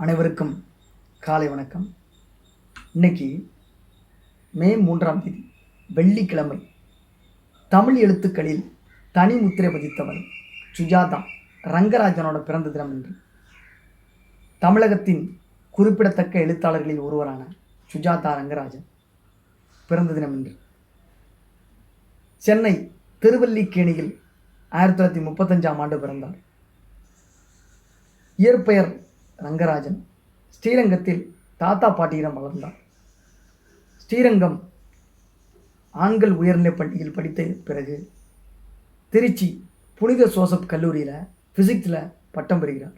அனைவருக்கும் காலை வணக்கம். இன்னைக்கு மே மூன்றாம் தேதி வெள்ளிக்கிழமை தமிழ் எழுத்துக்களில் தனி முத்திரை பதித்தவர் சுஜாதா ரங்கராஜனோட பிறந்த தினம் என்று தமிழகத்தின் குறிப்பிடத்தக்க எழுத்தாளர்களில் ஒருவரான சுஜாதா ரங்கராஜன் பிறந்த தினம் என்று சென்னை திருவல்லிக்கேணியில் ஆயிரத்தி தொள்ளாயிரத்தி முப்பத்தஞ்சாம் ஆண்டு பிறந்தார். இயற்பெயர் ரங்கராஜன். ஸ்ரீரங்கத்தில் தாத்தா பாட்டியிடம் வளர்ந்தார் ஸ்ரீரங்கம் ஆண்கள் உயர்நிலைப் பள்ளியில் படித்த பிறகு திருச்சி புனித சோசப் கல்லூரியில் ஃபிசிக்ஸில் பட்டம் பெறுகிறார்.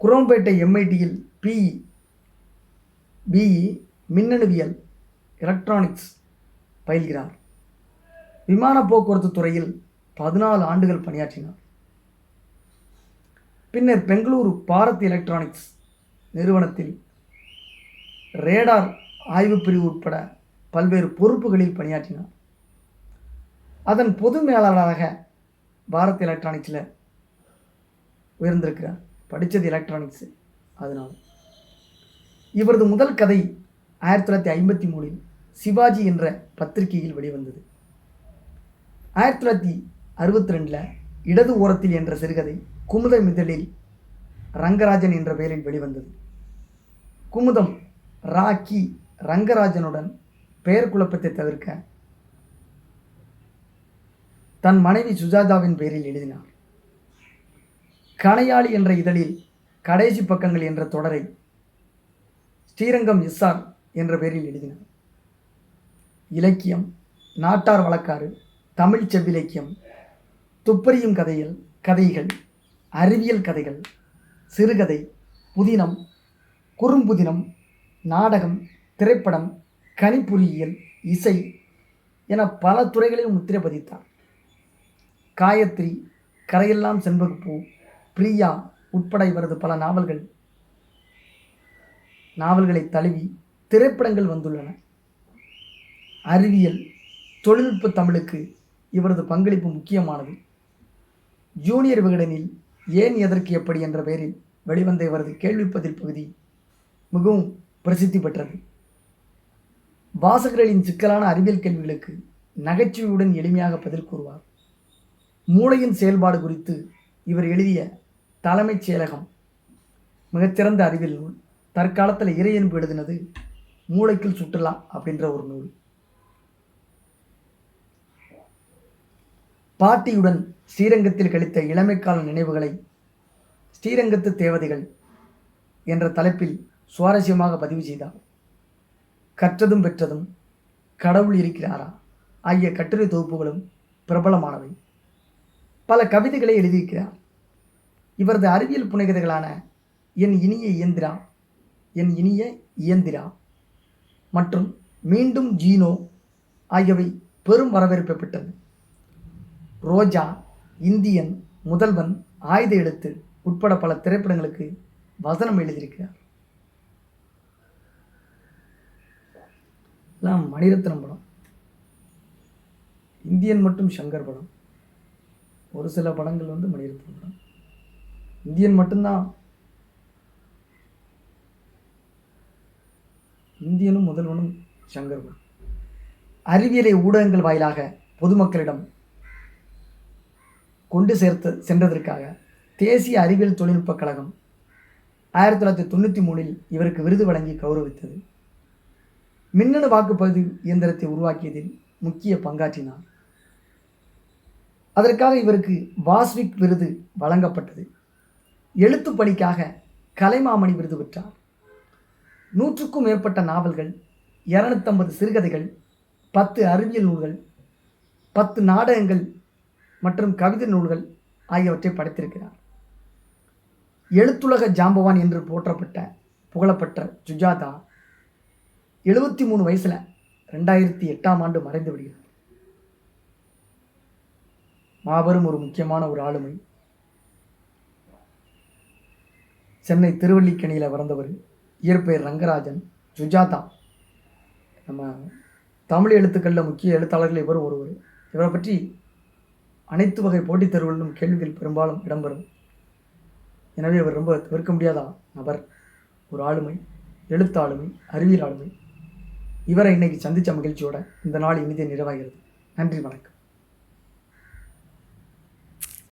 குரோம்பேட்டை எம்ஐடியில் பிஇ பிஇ மின்னணுவியல் எலக்ட்ரானிக்ஸ் பயில்கிறார். விமான போக்குவரத்து துறையில் பதினாலு ஆண்டுகள் பணியாற்றினார். பின்னர் பெங்களூரு பாரத் எலக்ட்ரானிக்ஸ் நிறுவனத்தில் ரேடார் ஆய்வு பிரிவு உட்பட பல்வேறு பொறுப்புகளில் பணியாற்றினார். அதன் பொது மேலாளராக பாரத் எலக்ட்ரானிக்ஸில் உயர்ந்திருக்கிறார். படித்தது எலக்ட்ரானிக்ஸு அதனால். இவரது முதல் கதை ஆயிரத்தி தொள்ளாயிரத்தி ஐம்பத்தி மூணில் சிவாஜி என்ற பத்திரிகையில் வெளிவந்தது. ஆயிரத்தி தொள்ளாயிரத்தி அறுபத்தி ரெண்டில் இடது ஓரத்தில் என்ற சிறுகதை குமுத மிதழில் ரங்கராஜன் என்ற பெயரில் வெளிவந்தது. குமுதம் ராக்கி ரங்கராஜனுடன் பெயர் குழப்பத்தை தவிர்க்க தன் மனைவி சுஜாதாவின் பெயரில் எழுதினார். கணையாளி என்ற இதழில் கடைசி பக்கங்கள் என்ற தொடரை ஸ்ரீரங்கம் எஸ்ஆர் என்ற பெயரில் எழுதினார். இலக்கியம் நாட்டார் வழக்காறு தமிழ் செவ்விலக்கியம் துப்பறியும் கதைகள் கதைகள் அறிவியல் கதைகள் சிறுகதை புதினம் குறும்புதினம் நாடகம் திரைப்படம் கணிப்பொறியியல் இசை என பல துறைகளில் முத்திரை பதித்தார். காயத்ரி கரையெல்லாம் செண்பகுப்பூ பிரியா உட்பட இவரது பல நாவல்கள் நாவல்களை தழுவி திரைப்படங்கள் வந்துள்ளன. அறிவியல் தொழில்நுட்ப தமிழுக்கு இவரது பங்களிப்பு முக்கியமானது. ஜூனியர் விகடனில் ஏன் எதற்கு எப்படி என்ற பெயரில் வெளிவந்த இவரது கேள்விப்பதில் பகுதி மிகவும் பிரசித்தி பெற்றது. வாசகர்களின் சிக்கலான அறிவியல் கேள்விகளுக்கு நகைச்சுவையுடன் எளிமையாக பதில் கூறுவார். மூளையின் செயல்பாடு குறித்து இவர் எழுதிய தலைமைச் செயலகம் மிகச்சிறந்த அறிவியல் நூல். தற்காலத்தில் இறையன்பு எழுதினது மூளைக்குள் சுற்றுலா அப்படின்ற ஒரு நூல். பாட்டியுடன் ஸ்ரீரங்கத்தில் கழித்த இளமைக்கால நினைவுகளை ஸ்ரீரங்கத்து தேவதைகள் என்ற தலைப்பில் சுவாரஸ்யமாக பதிவு செய்தார். கற்றதும் பெற்றதும் கடவுள் இருக்கிறாரா? ஆகிய கட்டுரை தொகுப்புகளும் பிரபலமானவை. பல கவிதைகளை எழுதியிருக்கிறார். இவரது அறிவியல் புனைகதைகளான என் இனிய இயந்திரா என் இனிய இயந்திரா மற்றும் மீண்டும் ஜீனோ ஆகியவை பெரும் வரவேற்பை பெற்றது. ரோஜா இந்தியன் முதல்வன் ஆயுத எழுத்து உட்பட பல திரைப்படங்களுக்கு வசனம் எழுதியிருக்கிறார். எல்லாம் மணிரத்னம் படம். இந்தியன் மட்டும் சங்கர் படம். ஒரு சில படங்கள் வந்து மணிரத்னம் படம். இந்தியன் மட்டும்தான். இந்தியனும் முதல்வனும் சங்கர் படம். அறிவியலை ஊடகங்கள் வாயிலாக பொதுமக்களிடம் கொண்டு சேர்த்து சென்றதற்காக தேசிய அறிவியல் தொழில்நுட்பக் கழகம் ஆயிரத்தி தொள்ளாயிரத்தி தொண்ணூற்றி மூணில் இவருக்கு விருது வழங்கி கௌரவித்தது. மின்னணு வாக்குப்பதிவு இயந்திரத்தை உருவாக்கியதில் முக்கிய பங்காற்றினார். அதற்காக இவருக்கு வாஸ்விக் விருது வழங்கப்பட்டது. எழுத்து பணிக்காக கலைமாமணி விருது பெற்றார். நூற்றுக்கும் மேற்பட்ட நாவல்கள் இரநூத்தம்பது சிறுகதைகள் பத்து அறிவியல் நூல்கள் பத்து நாடகங்கள் மற்றும் கவிதை நூல்கள் ஆகியவற்றை படைத்திருக்கிறார். எழுத்துலக ஜாம்பவான் என்று போற்றப்பட்ட புகழப்பட்ட சுஜாதா எழுபத்தி மூணு வயசில் ரெண்டாயிரத்தி எட்டாம் ஆண்டு மறைந்து விடுகிறார். மாபெரும் ஒரு முக்கியமான ஒரு ஆளுமை. சென்னை திருவள்ளிக்கணியில் பிறந்தவர் இயற்பெயர் ரங்கராஜன் சுஜாதா. நம்ம தமிழ் எழுத்துக்களில் முக்கிய எழுத்தாளர்கள் இவரும் ஒருவர். இவரை பற்றி அனைத்து வகை போட்டித் தேர்வுகளிலும் கேள்விகள் பெரும்பாலும் இடம்பெறும். எனவே அவர் ரொம்ப தவிர்க்க முடியாத நபர் ஒரு ஆளுமை எழுத்தாளுமை அறிவியல் ஆளுமை. இவரை இன்னைக்கு சந்தித்த மகிழ்ச்சியோட இந்த நாள் இனிதே நிறைவாகிறது. நன்றி வணக்கம்.